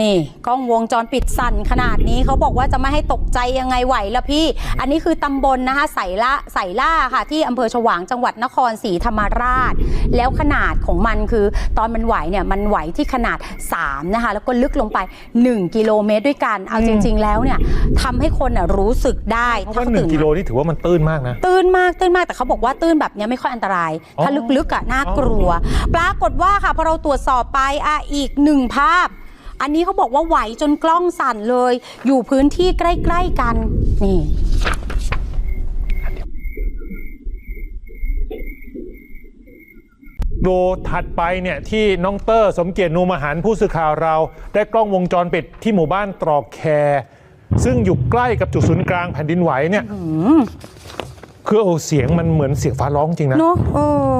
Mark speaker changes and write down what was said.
Speaker 1: นี่กล้องวงจรปิดสั่นขนาดนี้เขาบอกว่าจะไม่ให้ตกใจยังไงไหวละพี่ อันนี้คือตำบลนะคะใส่ละใส่ล่าค่ะที่อำเภอฉวางจังหวัดนครศรีธรรมราช แล้วขนาดของมันคือ ตอนมันไหวเนี่ยมันไหวที่ขนาด3นะคะแล้วก็ลึกลงไป 1 กิโลเมตรด้วยกันเอาจริง ๆ แล้วเนี่ยทำให้คนน่ะรู้สึกได้
Speaker 2: เพราะ
Speaker 1: ถ้า
Speaker 2: ว่า
Speaker 1: เขา
Speaker 2: หนึ่
Speaker 1: ตื่
Speaker 2: ง
Speaker 1: น
Speaker 2: กิโล
Speaker 1: มา
Speaker 2: นี่ถือว่ามันตื้นมากนะ
Speaker 1: ตื้นมากตื้นมากแต่เขาบอกว่าตื้นแบบเนี้ยไม่ค่อยอันตราย
Speaker 2: อ๋อ
Speaker 1: ถ้าลึกๆอะน่ากลัว ปรากฏว่าค่ะพอเราตรวจสอบไปอะอีกหนึ่งภาพ อันนี้เขาบอกว่าไหวจนกล้องสั่นเลย อยู่พื้นที่ใกล้ ๆกัน นี่
Speaker 2: ดูถัดไปเนี่ยที่น้องเตอร์สมเกียรตินูมหันผู้สื่อข่าวเรา ได้กล้องวงจรปิดที่หมู่บ้านตรอกแคร์ซึ่งอยู่ใกล้กับจุดศูนย์กลางแผ่นดินไหวเนี่ยคือโอ้เสียงมันเหมือนเสียงฟ้าร้องจริงนะ
Speaker 1: เนอะเออ